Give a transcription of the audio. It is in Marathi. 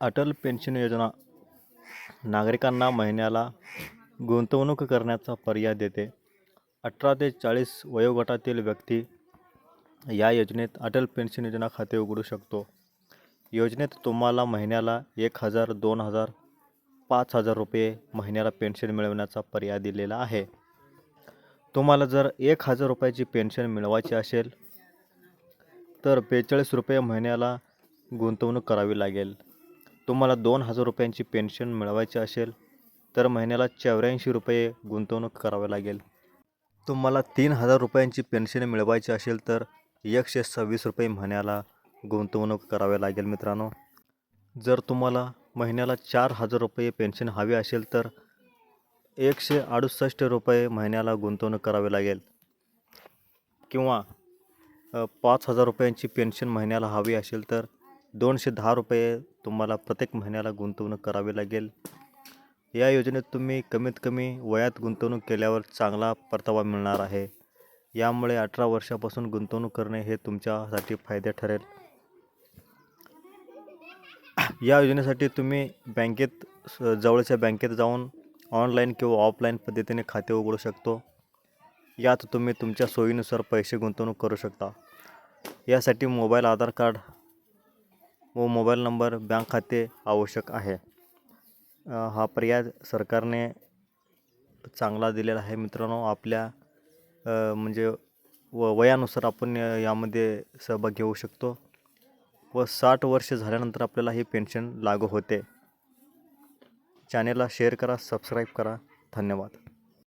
अटल पेन्शन योजना नागरिकांना महिन्याला गुंतवणूक करण्याचा पर्याय देते. अठरा ते चाळीस वयोगटातील व्यक्ती या योजनेत अटल पेन्शन योजना खाते उघडू शकतो. योजनेत तुम्हाला महिन्याला एक हजार दोन हजार पाच हजार रुपये महिन्याला पेन्शन मिळवण्याचा पर्याय दिलेला आहे. तुम्हाला जर एक हजार रुपयाची पेन्शन मिळवायची असेल तर बेचाळीस रुपये महिन्याला गुंतवणूक करावी लागेल. तुम्हाला दोन हजार रुपयांची पेन्शन मिळवायची असेल तर महिन्याला चौऱ्याऐंशी रुपये गुंतवणूक करावी लागेल. तुम्हाला तीन हजार रुपयांची पेन्शन मिळवायची असेल तर एकशे सव्वीस रुपये महिन्याला गुंतवणूक करावी लागेल मित्रांनो. जर तुम्हाला महिन्याला चार हजार रुपये पेन्शन हवी असेल तर एकशे अडुसष्ट रुपये महिन्याला गुंतवणूक करावी लागेल. किंवा पाच हजार रुपयांची पेन्शन महिन्याला हवी असेल तर दोनशे दहा रुपये तुम्हाला प्रत्येक महिन्याला गुंतवणूक करावी लागेल. या योजनेत तुम्ही कमीत कमी वयात गुंतवणूक केल्यावर चांगला परतावा मिळणार आहे. यामुळे अठरा वर्षापासून गुंतवणूक करणे हे तुमच्यासाठी फायदे ठरेल. या योजनेसाठी तुम्ही बँकेत स- जवळच्या बँकेत जाऊन ऑनलाईन किंवा ऑफलाईन पद्धतीने खाते उघडू शकतो. यात तुम्ही तुमच्या सोयीनुसार पैसे गुंतवणूक करू शकता. यासाठी मोबाईल आधार कार्ड व मोबाईल नंबर बँक खाते आवश्यक आहे. हा पर्याय सरकारने चांगला दिलेला आहे. मित्रांनो आपल्या म्हणजे व वयानुसार आपण यामध्ये सहभाग घेऊ शकतो व साठ वर्ष झाल्यानंतर आपल्याला ही पेन्शन लागू होते. चॅनेलला शेअर करा सबस्क्राईब करा. धन्यवाद.